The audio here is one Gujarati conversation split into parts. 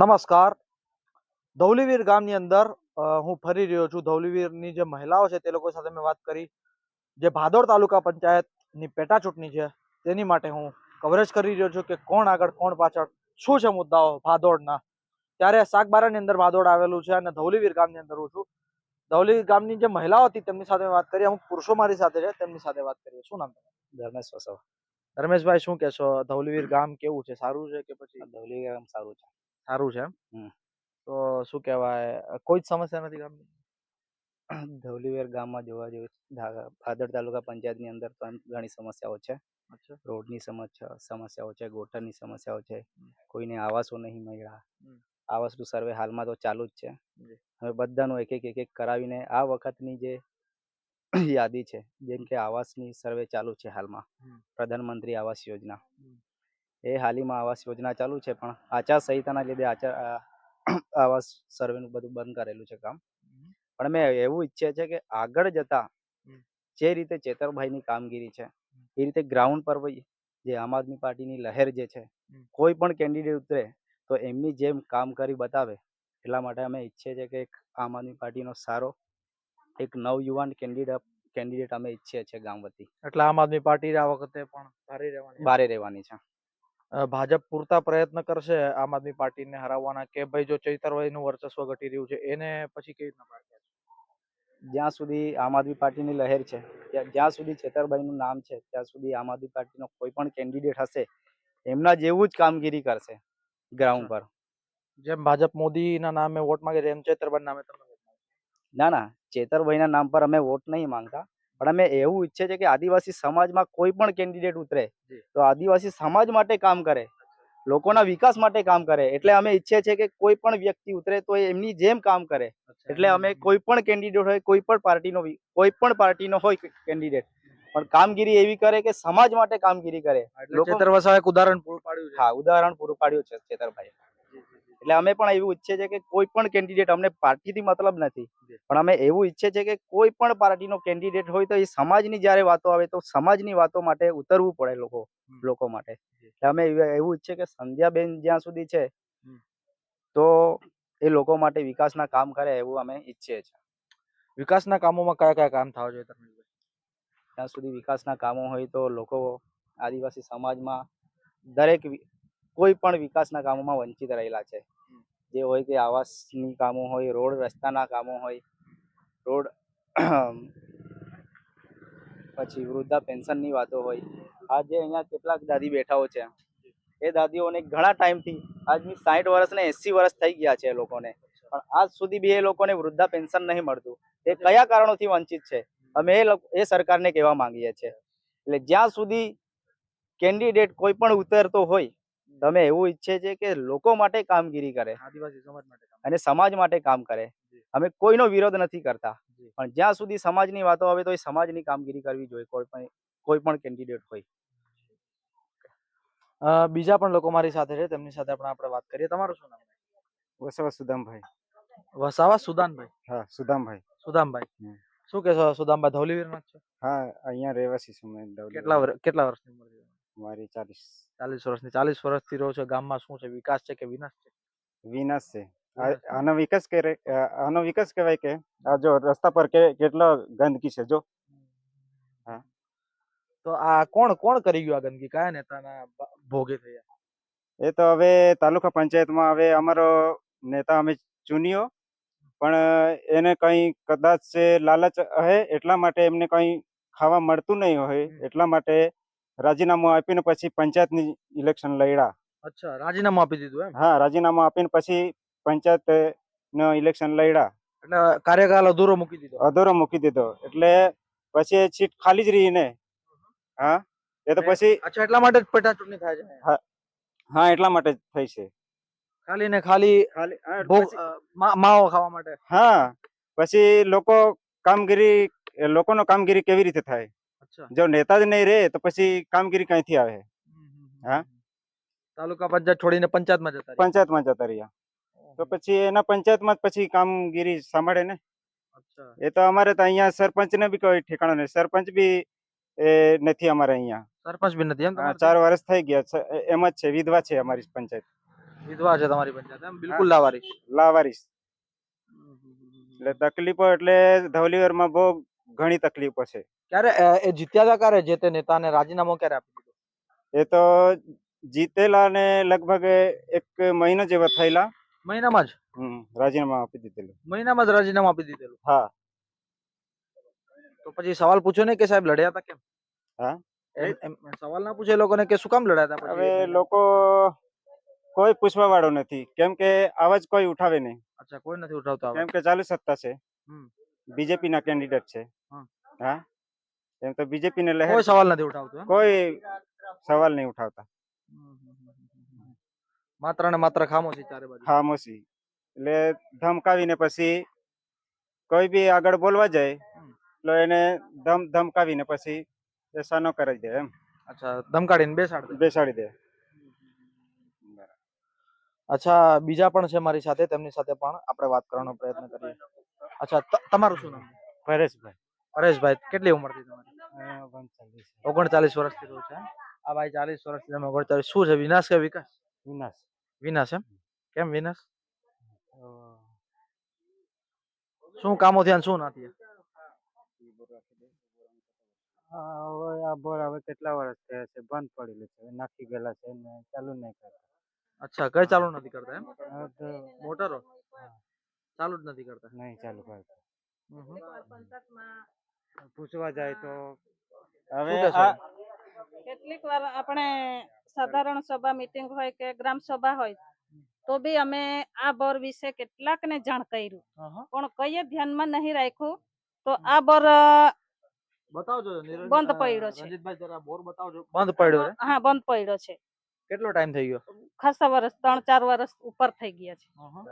નમસ્કાર. ધૌલીવીર ગામની અંદર હું ફરી રહ્યો છું. ધૌલીવીરની જે મહિલાઓ છે તે લોકો સાથે મેં વાત કરી. જે ભાદોડ તાલુકા પંચાયતની પેટા ચૂંટણી છે તેની માટે હું કવરેજ કરી રહ્યો છું કે કોણ આગળ કોણ પાછળ શું છે મુદ્દાઓ ભાદોડના. ત્યારે શાકબારાની અંદર ભાદોડ આવેલું છે અને ધૌલીવીર ગામની અંદર હું છું. ધૌલીવીર ગામની જે મહિલાઓ હતી તેમની સાથે વાત કરી. અમુક પુરુષો મારી સાથે છે તેમની સાથે વાત કરીએ. શું નામ ધર્મેશ વસાવ. ધર્મેશભાઈ શું કહેશો? ધૌલીવીર ગામ કેવું છે? સારું છે કે પછી? ધૌલીવીર ગામ સારું છે. સારું છે એમ. તો શું કહેવાય કોઈ જ સમસ્યા નથી ગામની? ધવલીવેર ગામમાં જોવા જેવું. ભાદર તાલુકા પંચાયતની અંદર પણ ઘણી સમસ્યાઓ છે. રોડની સમસ્યા સમસ્યાઓ છે ગોટરની સમસ્યાઓ છે. કોઈને આવાસો નહીં મળ્યા. આવાસનું સર્વે હાલમાં તો ચાલુ જ છે. હવે બધાનું એક એક એક એક કરાવીને આ વખતની જે યાદી છે જેમ કે આવાસની સર્વે ચાલુ છે હાલમાં. પ્રધાનમંત્રી આવાસ યોજના. એ હાલીમાં આવાસ યોજના ચાલુ છે પણ આચાર સંહિતાના લીધે આચાર આવાસ સર્વેનું બધું બંધ કરેલું છે કામ. પણ અમે એવું ઈચ્છીએ છે કે આગળ જતા જે રીતે ચેતરભાઈની કામગીરી છે એ રીતે ગ્રાઉન્ડ પર જે આમ આદમી પાર્ટીની લહેર જે છે કોઈ પણ કેન્ડિડેટ ઉતરે તો એમની જેમ કામ કરી બતાવે. એટલા માટે અમે ઈચ્છીએ છીએ કે એક આમ આદમી પાર્ટીનો સારો એક નવયુવાન કેન્ડિડેટ કેન્ડિડેટ અમે ઈચ્છીએ છીએ ગામ વતી. એટલે આમ આદમી પાર્ટી આ વખતે પણ ભારે રહેવાની ભારે રહેવાની છે. ભાજપ પૂરતા પ્રયત્ન કરશે આમ આદમી પાર્ટીને હરાવવાના કે ભાઈ જો ચૈતરભાઈનું વર્ચસ્વ ઘટી રહ્યું છે એને પછી કેવી રીતના જ્યાં સુધી આમ આદમી પાર્ટીની લહેર છે જ્યાં સુધી છેતરભાઈનું નામ છે ત્યાં સુધી આમ આદમી પાર્ટીનો કોઈ પણ કેન્ડિડેટ હશે એમના જેવું જ કામગીરી કરશે ગ્રાઉન્ડ પર. જેમ ભાજપ મોદીના નામે વોટ માંગે એમ ચેતરભાઈ નામે તમે ના ના ચેતરભાઈના નામ પર અમે વોટ નહીં માંગતા. પણ અમે એવું ઈચ્છે છે કે આદિવાસી સમાજમાં કોઈ પણ કેન્ડિડેટ ઉતરે તો આદિવાસી સમાજ માટે કામ કરે લોકોના વિકાસ માટે કામ કરે. એટલે અમે ઈચ્છે છે કે કોઈ પણ વ્યક્તિ ઉતરે તો એમની જેમ કામ કરે. એટલે અમે કોઈ પણ કેન્ડિડેટ હોય કોઈ પણ પાર્ટીનો કોઈ પણ પાર્ટીનો હોય કેન્ડિડેટ પણ કામગીરી એવી કરે કે સમાજ માટે કામગીરી કરે. એક ઉદાહરણ પૂરું પાડ્યું હા ઉદાહરણ પૂરું પાડ્યું છે ચેતરભાઈ એટલે અમે પણ એવું ઈચ્છે છે કે કોઈ પણ કેન્ડિડેટ અમને પાર્ટીથી મતલબ નથી. પણ અમે એવું ઈચ્છે છે કે કોઈ પણ પાર્ટીનો કેન્ડિડેટ હોય તો એ સમાજની જ્યારે વાતો આવે તો સમાજની વાતો માટે ઉતરવું પડે લોકો લોકો માટે. એટલે અમે એવું ઈચ્છે કે સંધ્યાબેન જ્યાં સુધી છે તો એ લોકો માટે વિકાસના કામ કરે એવું અમે ઈચ્છીએ છીએ. વિકાસના કામોમાં કયા કયા કામ થવા જોઈએ તમને ત્યાં સુધી વિકાસના કામો હોય તો લોકો આદિવાસી સમાજમાં દરેક કોઈ પણ વિકાસના કામોમાં વંચિત રહેલા છે. જે હોય કે આવાસની કામો હોય રોડ રસ્તાના કામો હોય રોડ પછી વૃદ્ધા પેન્શનની વાતો હોય. આજે અહીંયા કેટલાક દાદી બેઠાઓ છે એ દાદીઓને ઘણા ટાઈમથી આજની સાઠ વર્ષ ને એસી વર્ષ થઈ ગયા છે એ લોકોને. પણ આજ સુધી બી એ લોકોને વૃદ્ધા પેન્શન નહીં મળતું. એ કયા કારણોથી વંચિત છે? અમે એ લોકો એ સરકારને કહેવા માંગીએ છીએ. એટલે જ્યાં સુધી કેન્ડિડેટ કોઈ પણ ઉતરતો હોય તો અમે એવું ઈચ્છે છે કે લોકો માટે કામગીરી કરે આદિવાસી સમાજ માટે અને સમાજ માટે કામ કરે. અમે કોઈનો વિરોધ નથી કરતા. પણ જ્યાં સુધી સમાજની વાતો આવે તો એ સમાજની કામગીરી કરવી જોઈએ કોઈ પણ કોઈ પણ કેન્ડિડેટ હોય. બીજા પણ લોકો મારી સાથે છે તેમની સાથે પણ આપણે વાત કરીએ. તમારું શું નામ? વસાવા સુદામભાઈ. વસાવા સુદાનભાઈ હા સુદામભાઈ. સુદામભાઈ. શું કહેશો સુદામભાઈ ધૌલીવીરના જ છો? હા અહીંયા રહેવાસી છું મેં કેટલા કેટલા વર્ષની ઉંમર મારી ચાલીસ. ચાલીસ વર્ષની ચાલીસ વર્ષથી રહો છો ગામમાં શું છે? વિકાસ છે કે વિનાશ છે? વિનાશ છે. આનો વિકાસ કે આનો વિકાસ કહેવાય કે આ જો રસ્તા પર કે કેટલો ગંદકી છે જો. હા. તો આ કોણ કોણ કરી ગયું આ ગંદકી? કયા નેતાના ભોગે થયા? એ તો હવે તાલુકા પંચાયતમાં હવે અમારો નેતા અમે ચૂન્યો પણ એને કઈ કદાચ લાલચ હે એટલા માટે એમને કઈ ખાવા મળતું નહીં હોય એટલા માટે રાજીનામું આપીને પછી પંચાયતની ઇલેક્શન લડ્યા. અચ્છા રાજીનામું આપી દીધું એમ? હા રાજીનામું આપીને પછી પંચાયત નો ઇલેક્શન લડ્યા. એટલે કાર્યકાળ અધૂરો મૂકી દીધો? અધૂરો મૂકી દીધો. એટલે પછી સીટ ખાલી જ રહી ને? હા? એ તો પછી અચ્છા એટલા માટે જ પેટા ચૂંટણી થાય છે હા એટલા માટે જ થઈ છે. ખાલી ને ખાલી ખાલી હા, પછી- માવો ખાવા માટે? હા પછી લોકો કામગીરી લોકોનો કામગીરી કેવી રીતે થાય? જો નેતા જ નહીં રહે તો પછી કામગીરી ક્યાંથી આવે? હમ, હમ, હમ, હા? તાલુકા પંચાયત છોડીને પંચાયતમાં જતા. પંચાયતમાં જતા રહ્યા. તો પછી એના પંચાયતમાં જ પછી કામગીરી સાંભળે ને? એ તો અમારે તો અહીંયા સરપંચ ને બી કોઈ ઠેકાણો નહીં. સરપંચ બી એ નથી અમારે અહીંયા. સરપંચ બી નથી એમ ચાર વર્ષ થઈ ગયા છે. એમ જ છે. વિધવા છે અમારી પંચાયત. વિધવા છે તમારી પંચાયત એમ? બિલકુલ લાવારીશ. લાવારીશ. એટલે તકલીફો એટલે ધવલીવરમાં બહુ ઘણી તકલીફો છે. ક્યારે એ જીત્યા હતા ક્યારે જે તે નેતાને રાજીનામું ક્યારે આપી દીધું? એ તો જીતેલા ને લગભગ એક મહિનો જેવા થયેલા. મહિનામાં જ? રાજીનામા આપી દીધેલું. મહિનામાં જ રાજીનામું આપી દીધેલું? હા. તો પછી સવાલ પૂછ્યો ને કે સાહેબ લડ્યા હતા કેમ? હા? સવાલ ના પૂછે લોકોને કે શું કામ લડ્યા હતા હવે લોકો કોઈ પૂછવા વાળો નથી. કેમ કે અવાજ કોઈ ઉઠાવે નહીં. અચ્છા કોઈ નથી ઉઠાવતા. કેમ કે ચાલુ સત્તા છે. બીજેપી ના કેન્ડિડેટ છે. હા. એમ તો બીજેપી ને લહેર કોઈ સવાલ નથી ઉઠાવતું કોઈ સવાલ નહીં ઉઠાવતા. માત્ર ને માત્ર ખામોશી ચારે બાજુ. ખામોશી. એટલે ધમકાવીને પછી કોઈ બી આગળ બોલવા જાય એટલે એને ધમ ધમકાવીને પછી સાનો કરી દે એમ. અચ્છા ધમકાડીને બેસાડી બેસાડી દે. અચ્છા બીજા પણ છે મારી સાથે તેમની સાથે પણ આપણે વાત કરવાનો પ્રયત્ન કરીએ. અચ્છા તમારું શું નામ? પરેશભાઈ. પરેશભાઈ કેટલી ઉંમર થઈ તમારી? ઓગણચાલીસ. વર્ષથી રહું છે આ ભાઈ ચાલીસ વર્ષથી તમે ઓગણચાલીસ. શું છે વિનાશ કે વિકાસ? વિનાશ. વિનાશ એમ? કેમ વિનાશ? શું કામો થયા શું ના થયા? આ બોર હવે કેટલા વર્ષ થયા છે બંધ પડેલું છે નાખી ગયેલા છે ને ચાલુ નહીં કરતા. અચ્છા કઈ ચાલુ નથી કરતા એમ? મોટરો? ચાલુ જ નથી કરતા? નહીં ચાલુ કરતા. પૂછવા જાય તો હવે કેટલીક વાર આપણે સાધારણ સભા મીટિંગ હોય કે ગ્રામ સભા હોય તો બી અમે આ બોર વિશે કેટલાક ને જાણ કર્યું. પણ કઈએ ધ્યાનમાં નહીં રાખ્યું તો આ બોર બતાવજો બંધ પડ્યો છે. બંધ પડ્યો છે? હા બંધ પડ્યો છે. કેટલો ટાઈમ થઈ ગયો? ખાસા વર્ષ ત્રણ ચાર વર્ષ ઉપર થઈ ગયા છે.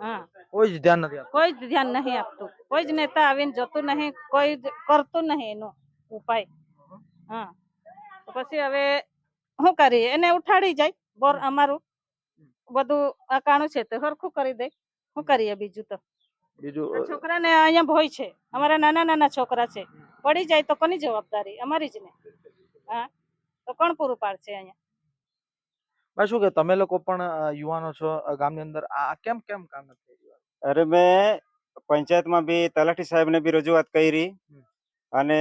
હા. કોઈ જ ધ્યાન નથી કોઈ જ ધ્યાન નહીં આપતું. કોઈ જ નેતા આવીને જતું નહીં કોઈ જ કરતું નહીં એનો ઉપાય. હા. પછી હવે શું કરીએ? એને ઉઠાડી જાય બોર અમારું. બધું આ કાણું છે તો સરખું કરી દે. શું કરીએ બીજું તો? બીજું છોકરાને અહીંયા ભોય છે. અમારા નાના નાના છોકરા છે. પડી જાય તો કોની જવાબદારી? અમારી જ ને. હા. તો કોણ પૂરું પાડશે અહીંયા? ભાઈ શું કે તમે લોકો પણ યુવાનો છો ગામની અંદર. આ કેમ કેમ કામ નથી અરે મેં પંચાયતમાં બી તલાટી સાહેબને બી રજૂઆત કરી અને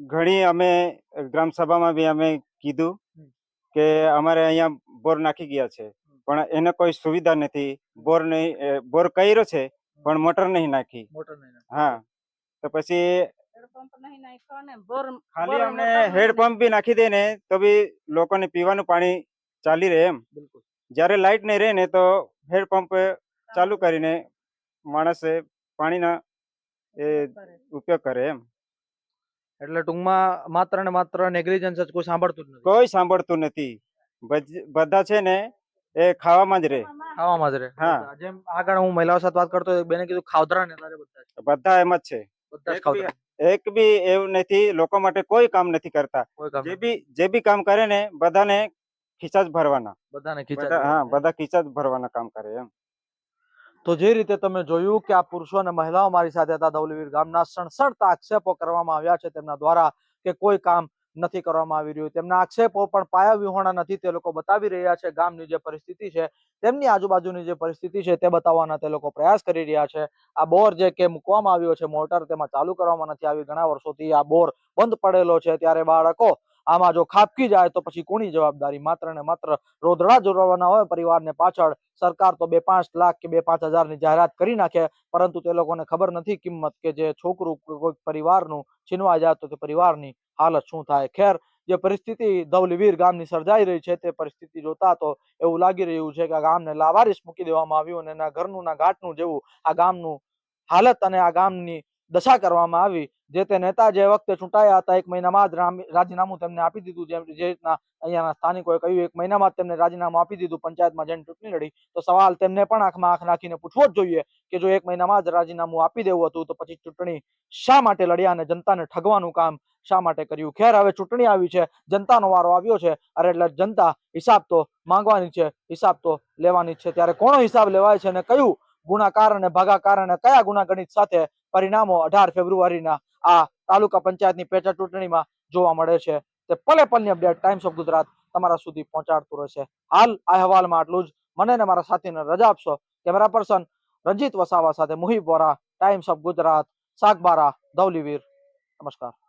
ઘણી અમે ગ્રામ સભામાં બી અમે કીધું કે અમારે અહીંયા બોર નાખી ગયા છે. પણ એને કોઈ સુવિધા નથી. બોર નહીં બોર કર્યો છે પણ મોટર નહીં નાખી. મોટર નહીં નાખી. હા. તો પછી હેડપંપ નહીં નાખ્યો ને બોર ખાલી અમને હેડપંપ બી નાખી દે ને તો બી લોકોને પીવાનું પાણી ચાલી રહે એમ. જ્યારે લાઇટ નહીં રહે ને તો હેડપંપ ચાલુ કરીને માણસ પાણીના એ ઉપયોગ કરે એમ. એટલે ટૂંકમાં માત્ર ને માત્ર નેગ્લિજન્સ જ કોઈ સાંભળતું નથી. કોઈ સાંભળતું નથી. બધા છે ને એ ખાવામાં જ રહે. ખાવામાં. જ રહે. હા. જેમ આગળ હું મહિલાઓ સાથે વાત કરતો બેને કીધું ખાવધરા ને બધા. બધા એમ જ છે. એક બી- એવું નથી લોકો માટે કોઈ કામ નથી કરતા. જે બી જે બી કામ કરે ને બધાને ખીચા જ ભરવાના. બધાને ખીચા હા બધા ખીચા જ ભરવાના કામ કરે એમ. તો જે રીતે તમે જોયું કે આ પુરુષો અને મહિલાઓ મારી સાથે હતા ધવલીવીર ગામના સણસણતા આક્ષેપો કરવામાં આવ્યા છે તેમના દ્વારા કે કોઈ કામ નથી કરવામાં આવી રહ્યું. તેમના આક્ષેપો પણ પાયા વિહોણા નથી, તે લોકો બતાવી રહ્યા છે. ગામની જે પરિસ્થિતિ છે, તેમની આજુબાજુની જે પરિસ્થિતિ છે, તે બતાવવાના તે લોકો પ્રયાસ કરી રહ્યા છે. આ બોર જે કે મૂકવામાં આવ્યો છે, મોટર તેમાં ચાલુ કરવામાં નથી આવી. ઘણા વર્ષોથી આ બોર બંધ પડેલો છે. ત્યારે બાળકો આમાં જો ખાબકી જાય તો પછી કોની જવાબદારી? માત્ર ને માત્ર રોદડા જોડવાના હોય પરિવારને પાછળ. સરકાર તો બે પાંચ લાખ કે બે પાંચ હજારની જાહેરાત કરી નાખે, પરંતુ તે લોકોને ખબર નથી કિંમત કે જે છોકરું કોઈ પરિવારનું છીનવા જાય તો તે પરિવારની હાલત શું થાય? ખેર, જે પરિસ્થિતિ ધવલીવીર ગામની સર્જાઈ રહી છે તે પરિસ્થિતિ જોતા તો એવું લાગી રહ્યું છે કે આ ગામને લાવારીસ મૂકી દેવામાં આવ્યું અને એના ઘરનું ના ઘાટનું જેવું આ ગામનું હાલત અને આ ગામની દશા કરવામાં આવી. જે તે નેતા જે વખતે ચૂંટાયા હતા, એક મહિનામાં જ રાજીનામું તેમને આપી દીધું. જેમ, જે રીતના અહીંયાના સ્થાનિકોએ કહ્યું, એક મહિનામાં જ તેમને રાજીનામું આપી દીધું, પંચાયતમાં જેને ચૂંટણી લડી. તો સવાલ તેમને પણ આંખમાં આંખ નાખીને પૂછવો જ જોઈએ કે જો એક મહિનામાં જ રાજીનામું આપી દેવું હતું, તો પછી ચૂંટણી શા માટે લડ્યા અને જનતાને ઠગવાનું કામ શા માટે કર્યું? ખેર હવે ચૂંટણી આવી છે, જનતાનો વારો આવ્યો છે. અરે એટલે જનતા હિસાબ તો માંગવાની છે, હિસાબ તો લેવાની છે. ત્યારે કોનો હિસાબ લેવાય છે અને કયું ગુણાકાર અને ભાગાકાર અને કયા ગુણાગણિત સાથે પરિણામો અઢાર ફેબ્રુઆરીના આ તાલુકા પંચાયતની પેટા ચૂંટણીમાં જોવા મળે છે? તે પલે પલની અપડેટ ટાઈમ્સ ઓફ ગુજરાત તમારા સુધી પહોંચાડતું રહેશે. હાલ આ અહેવાલમાં આટલું જ. મને અને મારા સાથીને રજા આપશો? કેમેરા પર્સન રંજીત વસાવા સાથે મુહિબ વોરા ટાઈમ્સ ઓફ ગુજરાત સાગબારા, ધવલીવીર. નમસ્કાર.